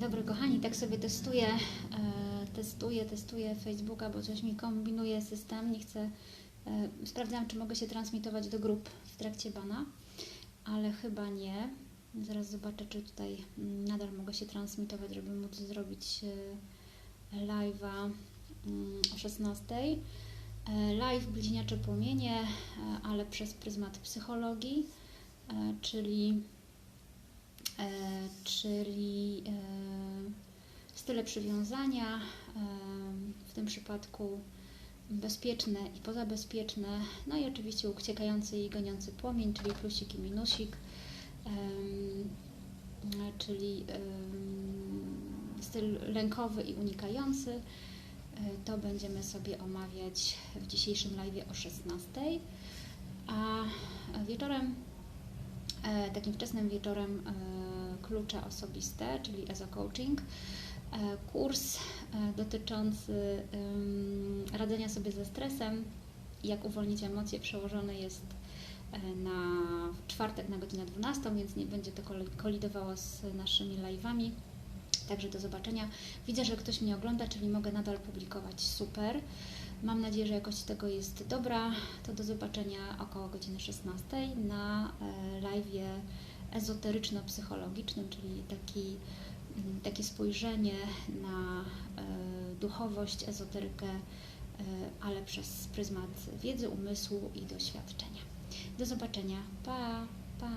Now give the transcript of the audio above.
dobry kochani, tak sobie testuję, e, testuję, testuję Facebooka, bo coś mi kombinuje system, nie chcę, e, sprawdzałam czy mogę się transmitować do grup w trakcie bana, ale chyba nie. Zaraz zobaczę czy tutaj nadal mogę się transmitować, żeby móc zrobić e, live'a mm, o 16. E, Live Bliźniacze Płomienie, ale przez pryzmat psychologii, czyli czyli e, style przywiązania, w tym przypadku bezpieczne i pozabezpieczne, no i oczywiście uciekający i goniący płomień, czyli plusik i minusik, czyli styl lękowy i unikający. E, To będziemy sobie omawiać w dzisiejszym live o 16. A wieczorem e, takim wczesnym wieczorem e, klucze osobiste, czyli EZO Coaching. E, Kurs e, dotyczący radzenia sobie ze stresem, jak uwolnić emocje, przełożony jest e, na czwartek na godzinę 12, więc nie będzie to kol- kolidowało z naszymi live'ami. Także do zobaczenia. Widzę, że ktoś mnie ogląda, czyli mogę nadal publikować. Super. Mam nadzieję, że jakość tego jest dobra. To do zobaczenia około godziny 16 na live'ie ezoteryczno-psychologicznym, czyli taki, takie spojrzenie na e, duchowość, ezoterykę, e, ale przez pryzmat wiedzy, umysłu i doświadczenia. Do zobaczenia. Pa, pa.